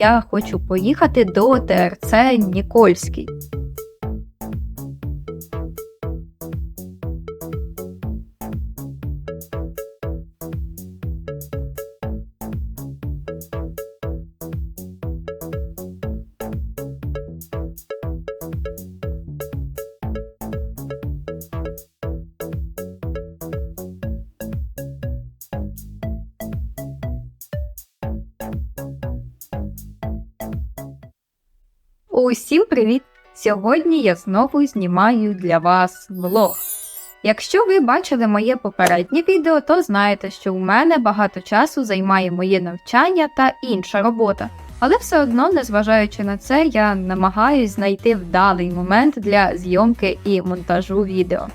я хочу поїхати до ТРЦ Нікольський. Усім привіт! Сьогодні я знову знімаю для вас влог. Якщо ви бачили моє попереднє відео, то знаєте, що у мене багато часу займає моє навчання та інша робота. Але все одно, незважаючи на це, я намагаюсь знайти вдалий момент для зйомки і монтажу відео.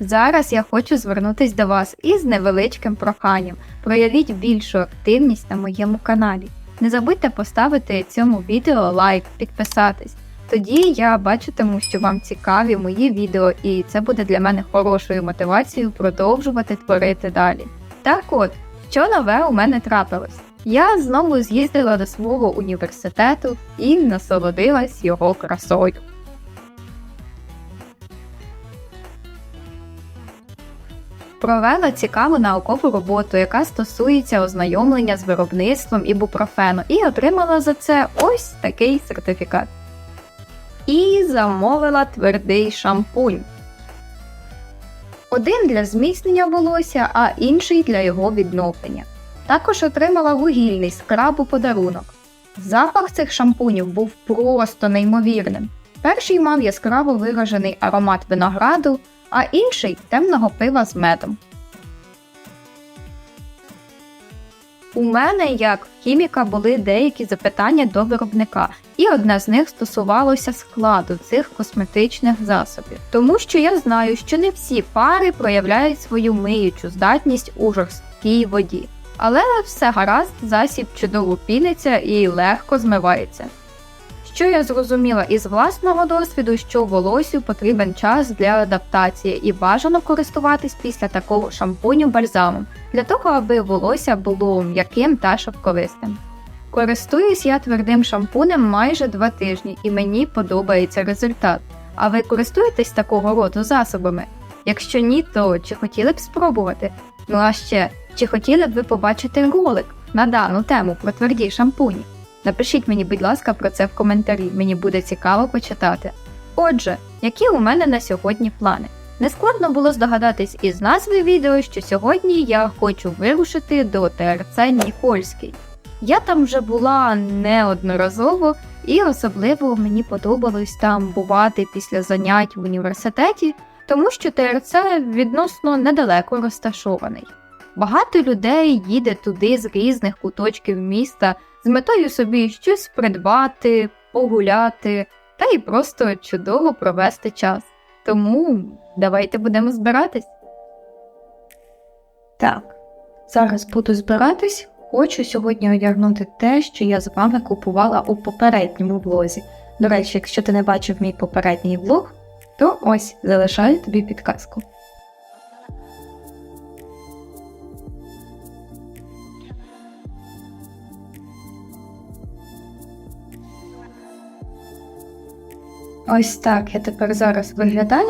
Зараз я хочу звернутися до вас із невеличким проханням. Проявіть більшу активність на моєму каналі. Не забудьте поставити цьому відео лайк, підписатись. Тоді я бачитиму, що вам цікаві мої відео, і це буде для мене хорошою мотивацією продовжувати творити далі. Так от, що нове у мене трапилось? Я знову з'їздила до свого університету і насолодилась його красою. Провела цікаву наукову роботу, яка стосується ознайомлення з виробництвом ібупрофену, і отримала за це ось такий сертифікат. І замовила твердий шампунь. Один для зміцнення волосся, а інший для його відновлення. Також отримала вугільний скраб у подарунок. Запах цих шампунів був просто неймовірним. Перший мав яскраво виражений аромат винограду, а інший темного пива з медом. У мене, як хіміка, були деякі запитання до виробника, і одне з них стосувалося складу цих косметичних засобів. Тому що я знаю, що не всі пари проявляють свою миючу здатність у жорсткій воді. Але все гаразд, засіб чудово піниться і легко змивається. Що я зрозуміла із власного досвіду, що волосю потрібен час для адаптації і бажано користуватись після такого шампуню бальзамом, для того, аби волосся було м'яким та шовковистим. Користуюсь я твердим шампунем майже два тижні і мені подобається результат. А ви користуєтесь такого роду засобами? Якщо ні, то чи хотіли б спробувати? Ну а ще, чи хотіли б ви побачити ролик на дану тему про тверді шампуні? Напишіть мені, будь ласка, про це в коментарі, мені буде цікаво почитати. Отже, які у мене на сьогодні плани? Нескладно було здогадатись із назви відео, що сьогодні я хочу вирушити до ТРЦ Нікольський. Я там вже була неодноразово, і особливо мені подобалось там бувати після занять в університеті, тому що ТРЦ відносно недалеко розташований. Багато людей їде туди з різних куточків міста з метою собі щось придбати, погуляти та й просто чудово провести час. Тому давайте будемо збиратись. Так, зараз буду збиратись. Хочу сьогодні одягнути те, що я з вами купувала у попередньому влозі. До речі, якщо ти не бачив мій попередній влог, то ось залишаю тобі підказку. Ось так я тепер зараз виглядаю.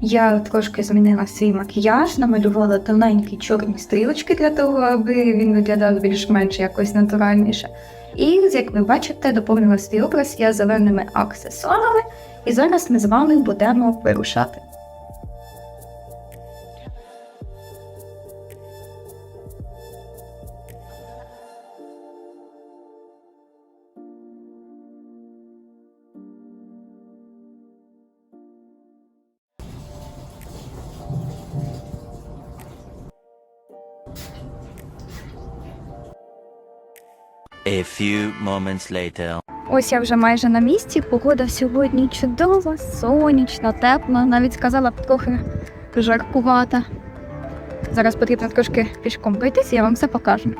Я трошки змінила свій макіяж, намалювала тоненькі чорні стрілочки для того, аби він виглядав більш-менш якось натуральніше. І, як ви бачите, доповнила свій образ я зеленими аксесуарами, і зараз ми з вами будемо вирушати. A few moments later. Ось я вже майже на місці. Погода сьогодні чудова, сонячна, тепла, навіть сказала б трохи жаркувата. Зараз потрібно трошки пішком пройтись, я вам все покажу.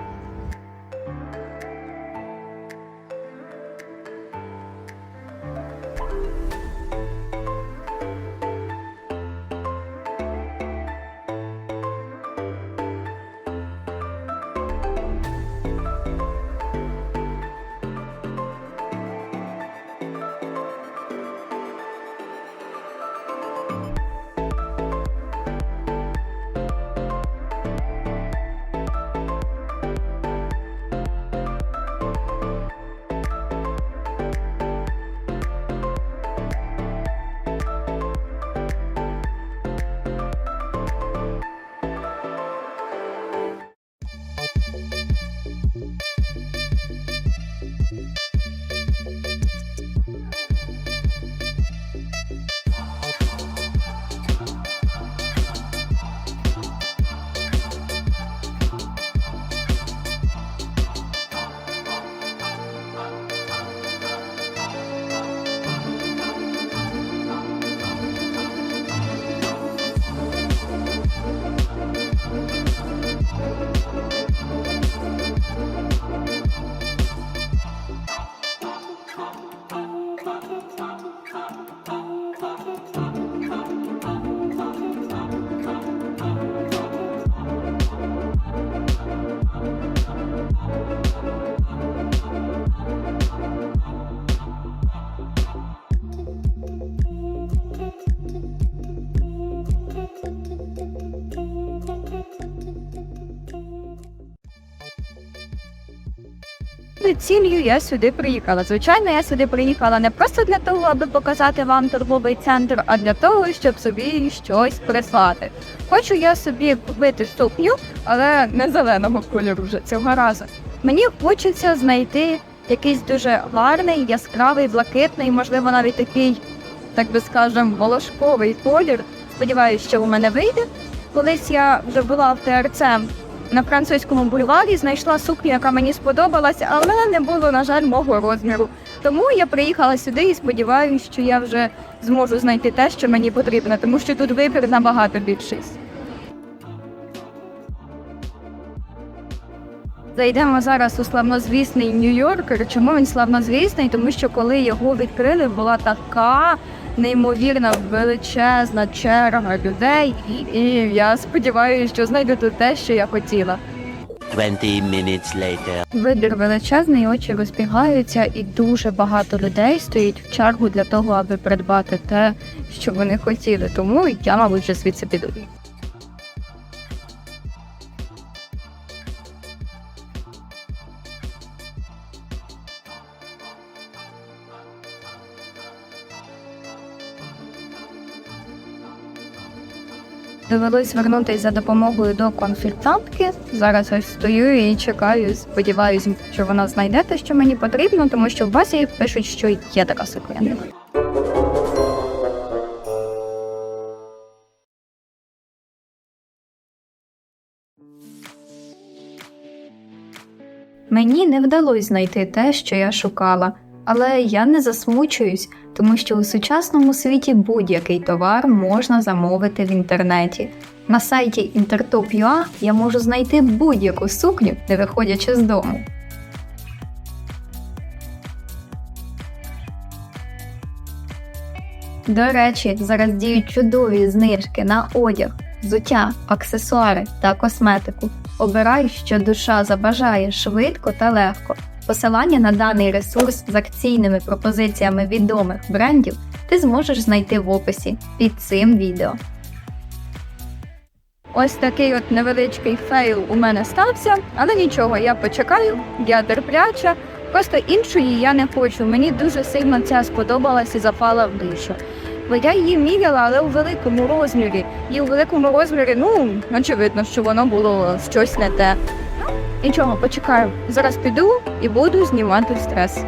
Ціллю я сюди приїхала? Звичайно, я сюди приїхала не просто для того, аби показати вам торговий центр, а для того, щоб собі щось прислати. Хочу я собі купити сукню, але не зеленого кольору вже цього разу. Мені хочеться знайти якийсь дуже гарний, яскравий, блакитний, можливо, навіть такий, так би скажем, волошковий колір. Сподіваюсь, що у мене вийде. Колись я вже була в ТРЦ на французькому бульварі, знайшла сукню, яка мені сподобалася, але не було, на жаль, мого розміру. Тому я приїхала сюди і сподіваюся, що я вже зможу знайти те, що мені потрібно, тому що тут вибір набагато більший. Зайдемо зараз у славнозвісний Нью-Йоркер. Чому він славнозвісний? Тому що коли його відкрили, була така неймовірна величезна черга людей, і я сподіваюся, що знайду тут те, що я хотіла. 20 minutes later. Вибір величезний, очі розбігаються, і дуже багато людей стоїть в чергу для того, аби придбати те, що вони хотіли. Тому я, мабуть, вже звідси піду. Довелось звернутися за допомогою до консультантки. Зараз ось стою і чекаю. Сподіваюся, що вона знайде те, що мені потрібно, тому що в базі пишуть, що є така сукня. Мені не вдалося знайти те, що я шукала, але я не засмучуюсь, тому що у сучасному світі будь-який товар можна замовити в інтернеті. На сайті Intertop.ua я можу знайти будь-яку сукню, не виходячи з дому. До речі, зараз діють чудові знижки на одяг, взуття, аксесуари та косметику. Обирай, що душа забажає швидко та легко. Посилання на даний ресурс з акційними пропозиціями відомих брендів ти зможеш знайти в описі під цим відео. Ось такий от невеличкий фейл у мене стався, але нічого, я почекаю, я терпляча. Просто іншої я не хочу. Мені дуже сильно ця сподобалась і запала в душу. Бо я її міряла, але у великому розмірі. І у великому розмірі, ну, очевидно, що воно було щось не те. Нічого, почекаю. Зараз піду і буду знімати стрес.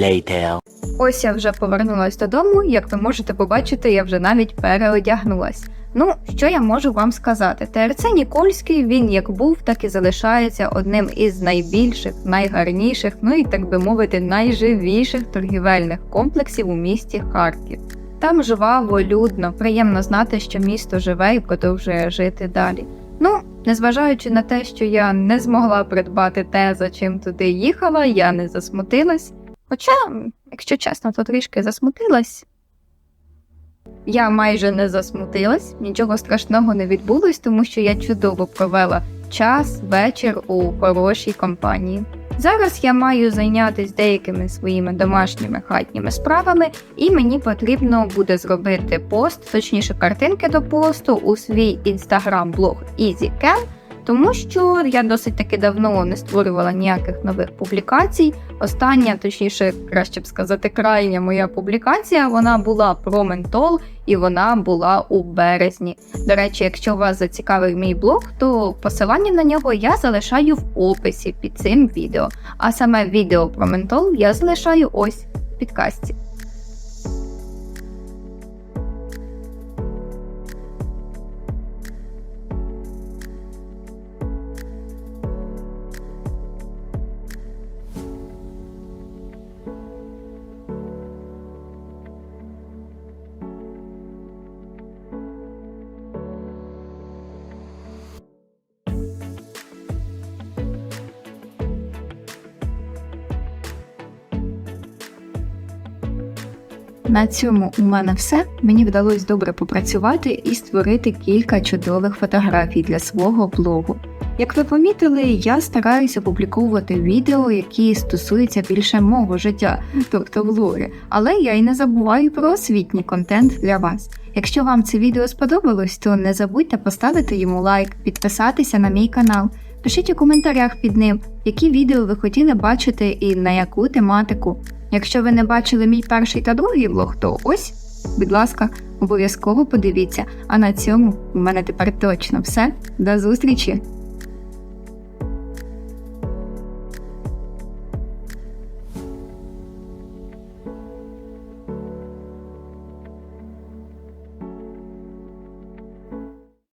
Later. Ось я вже повернулась додому. Як ви можете побачити, я вже навіть переодягнулась. Ну, що я можу вам сказати? ТРЦ Нікольський він як був, так і залишається одним із найбільших, найгарніших, ну і так би мовити, найживіших торгівельних комплексів у місті Харків. Там жваво, людно, приємно знати, що місто живе і продовжує жити далі. Ну, незважаючи на те, що я не змогла придбати те, за чим туди їхала, я не засмутилась. Хоча, якщо чесно, то трішки засмутилась. Я майже не засмутилась, нічого страшного не відбулось, тому що я чудово провела час, вечір у хорошій компанії. Зараз я маю зайнятися деякими своїми домашніми хатніми справами, і мені потрібно буде зробити пост, точніше картинки до посту у свій інстаграм-блог EasyCam, Тому що я досить таки давно не створювала ніяких нових публікацій. Остання, точніше, краще б сказати, крайня моя публікація, вона була про ментол, і вона була у березні. До речі, якщо вас зацікавив мій блог, то посилання на нього я залишаю в описі під цим відео. А саме відео про ментол я залишаю ось в підкасті. На цьому у мене все. Мені вдалося добре попрацювати і створити кілька чудових фотографій для свого блогу. Як ви помітили, я стараюся опубліковувати відео, які стосуються більше мого життя, тобто влоги, але я й не забуваю про освітній контент для вас. Якщо вам це відео сподобалось, то не забудьте поставити йому лайк, підписатися на мій канал. Пишіть у коментарях під ним, які відео ви хотіли бачити і на яку тематику. Якщо ви не бачили мій перший та другий влог, то ось, будь ласка, обов'язково подивіться. А на цьому у мене тепер точно все. До зустрічі!